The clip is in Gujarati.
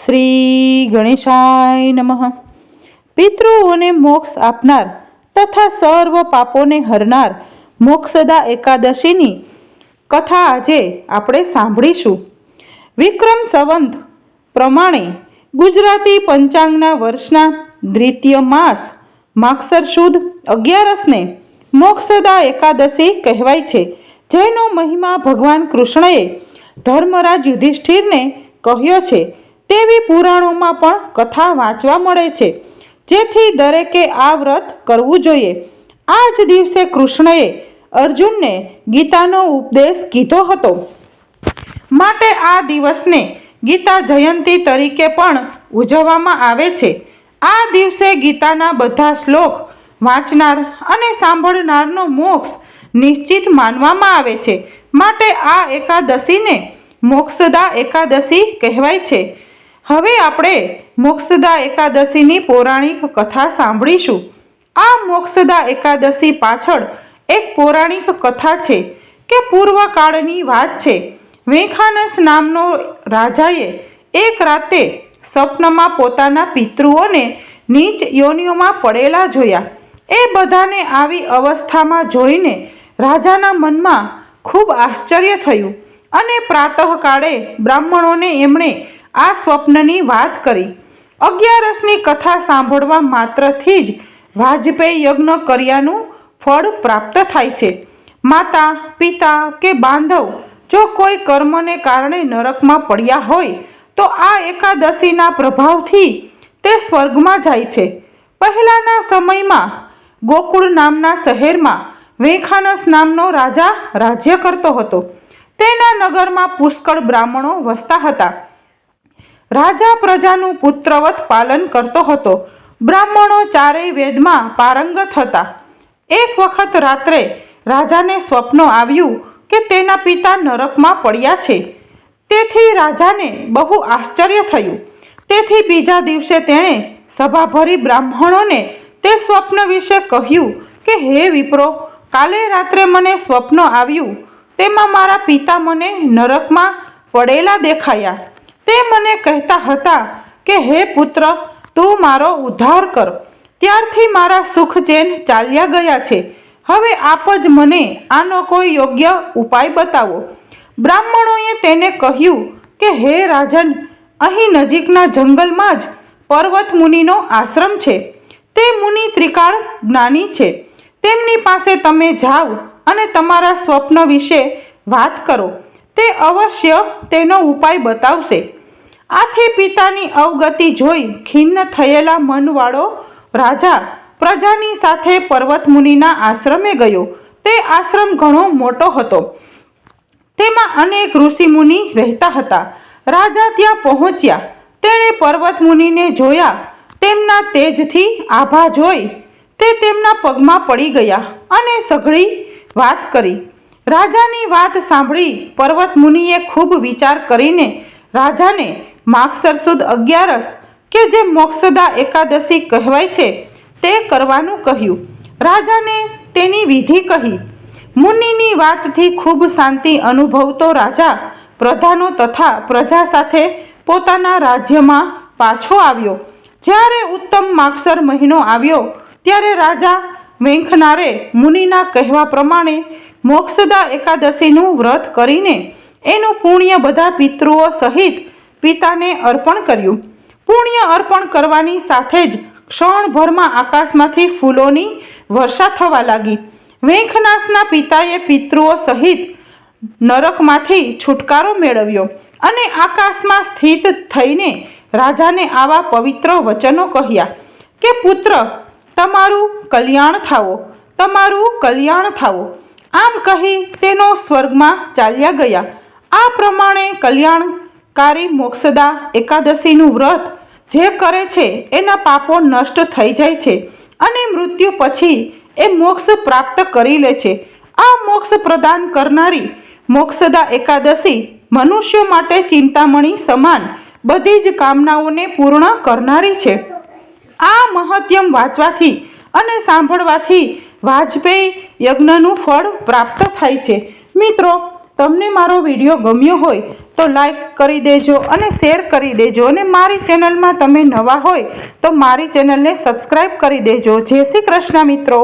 શ્રી ગણેશાય નમઃ. પિતૃઓને મોક્ષ આપનાર તથા સર્વ પાપોને હરનાર મોક્ષદા એકાદશીની કથા આજે આપણે સાંભળીશું. વિક્રમ સંવંત પ્રમાણે ગુજરાતી પંચાંગના વર્ષના દ્વિતીય માસ માક્ષર સુદ અગિયારસને મોક્ષદા એકાદશી કહેવાય છે, જેનો મહિમા ભગવાન કૃષ્ણએ ધર્મરાજ યુધિષ્ઠિરને કહ્યો છે. તેવી પુરાણોમાં પણ કથા વાંચવા મળે છે. જેથી દરેકે આ વ્રત કરવું જોઈએ. આ જ દિવસે કૃષ્ણએ અર્જુનને ગીતાનો ઉપદેશ કીધો હતો. માટે આ દિવસને ગીતા જયંતી તરીકે પણ ઉજવવામાં આવે છે. આ દિવસે ગીતાના બધા શ્લોક વાંચનાર અને સાંભળનારનો મોક્ષ નિશ્ચિત માનવામાં આવે છે. માટે આ એકાદશીને મોક્ષદા એકાદશી કહેવાય છે. હવે આપણે મોક્ષદા એકાદશીની પૌરાણિક કથા સાંભળીશું. આ મોક્ષદા એકાદશી પાછળ એક પૌરાણિક કથા છે કે પૂર્વકાળની વાત છે. વેખાનસ નામનો રાજાએ એક રાતે સ્વપ્નમાં પોતાના પિતૃઓને નીચ યોનિઓમાં પડેલા જોયા. એ બધાને આવી અવસ્થામાં જોઈને રાજાના મનમાં ખૂબ આશ્ચર્ય થયું અને પ્રાતઃકાળે બ્રાહ્મણોને એમણે આ સ્વપ્નની વાત કરી. અગિયારસની કથા સાંભળવા માત્રથી જ વાજપેયી યજ્ઞ કર્યાનું ફળ પ્રાપ્ત થાય છે. માતા, પિતા કે બાંધવ જો કોઈ કર્મને કારણે નરકમાં પડ્યા હોય, તો આ એકાદશીના પ્રભાવથી તે સ્વર્ગમાં જાય છે. પહેલાંના સમયમાં ગોકુળ નામના શહેરમાં વેખાનસ નામનો રાજા રાજ્ય કરતો હતો. તેના નગરમાં પુષ્કળ બ્રાહ્મણો વસતા હતા. રાજા પ્રજાનું પુત્રવત પાલન કરતો હતો. બ્રાહ્મણો ચારેય વેદમાં પારંગત હતા. એક વખત રાત્રે રાજાને સ્વપ્ન આવ્યું કે તેના પિતા નરકમાં પડ્યા છે. તેથી રાજાને બહુ આશ્ચર્ય થયું. તેથી બીજા દિવસે તેણે સભાભરી બ્રાહ્મણોને તે સ્વપ્ન વિશે કહ્યું કે, હે વિપ્રો, કાલે રાત્રે મને સ્વપ્ન આવ્યું. તેમાં મારા પિતા મને નરકમાં પડેલા દેખાયા. તે મને કહેતા હતા કે, હે પુત્ર, તું મારો ઉદ્ધાર કર. ત્યારથી મારા સુખ ચેન ચાલ્યા ગયા છે. હવે આપ જ મને આનો કોઈ યોગ્ય ઉપાય બતાવો. બ્રાહ્મણોએ તેને કહ્યું કે, હે રાજન, અહીં નજીકના જંગલમાં જ પર્વત મુનિનો આશ્રમ છે. તે મુનિ ત્રિકાળ જ્ઞાની છે. તેમની પાસે તમે જાઓ અને તમારા સ્વપ્ન વિશે વાત કરો. તે અવશ્ય તેનો ઉપાય બતાવશે. આથી પિતાની અવગતિ જોઈ ખિન્ન થયેલા મનવાળો રાજા પ્રજાની સાથે પર્વત મુનિના આશ્રમે ગયો. તે આશ્રમ ઘણો મોટો હતો. તેમાં અનેક ઋષિમુનિ રહેતા હતા. રાજા ત્યાં પહોંચ્યા. તેણે પર્વત મુનિને જોયા. તેમના તેજથી આભા જોઈ. તે તેમના પગમાં પડી ગયા અને સઘળી વાત કરી. રાજાની વાત સાંભળી પર્વત મુનિએ ખૂબ વિચાર કરીને રાજાને માગસર સુદ અગિયારસ, કે જે મોક્ષદા એકાદશી કહેવાય છે, તે કરવાનું કહ્યું. રાજાને તેની વિધિ કહી. મુનિની વાતથી ખૂબ શાંતિ અનુભવતો રાજા પ્રધાનો તથા પ્રજા સાથે પોતાના રાજ્યમાં પાછો આવ્યો. જ્યારે ઉત્તમ માગસર મહિનો આવ્યો, ત્યારે રાજા વેંખનારે મુનિના કહેવા પ્રમાણે મોક્ષદા એકાદશીનું વ્રત કરીને એનું પુણ્ય બધા પિતૃઓ સહિત પિતાને અર્પણ કર્યું. પુણ્ય અર્પણ કરવાની સાથે જ ક્ષણભરમાં આકાશમાંથી ફૂલોની વર્ષા થવા લાગી. વેંખનાસના પિતાએ પિતૃઓ સહિત નરકમાંથી છુટકારો મેળવ્યો અને આકાશમાં સ્થિત થઈને રાજાને આવા પવિત્ર વચનો કહ્યા કે, પુત્ર, તમારું કલ્યાણ થાવો તમારું કલ્યાણ થાવો આમ કહી તેનો સ્વર્ગમાં ચાલ્યા ગયા. આ પ્રમાણે કલ્યાણકારી મોક્ષદા એકાદશીનું વ્રત જે કરે છે એના પાપો નષ્ટ થઈ જાય છે અને મૃત્યુ પછી એ મોક્ષ પ્રાપ્ત કરી લે છે. આ મોક્ષ પ્રદાન કરનારી મોક્ષદા એકાદશી મનુષ્યો માટે ચિંતામણી સમાન બધી જ કામનાઓને પૂર્ણ કરનારી છે. આ મહત્યમ વાંચવાથી અને સાંભળવાથી વાજપેયી યજ્ઞનું ફળ પ્રાપ્ત થાય છે. મિત્રો તમને મારો વીડિયો ગમ્યો હોય તો લાઈક કરી દેજો અને શેર કરી દેજો અને મારી ચેનલમાં તમે નવા હોય તો મારી ચેનલને સબસ્ક્રાઈબ કરી દેજો. જય શ્રી કૃષ્ણ મિત્રો.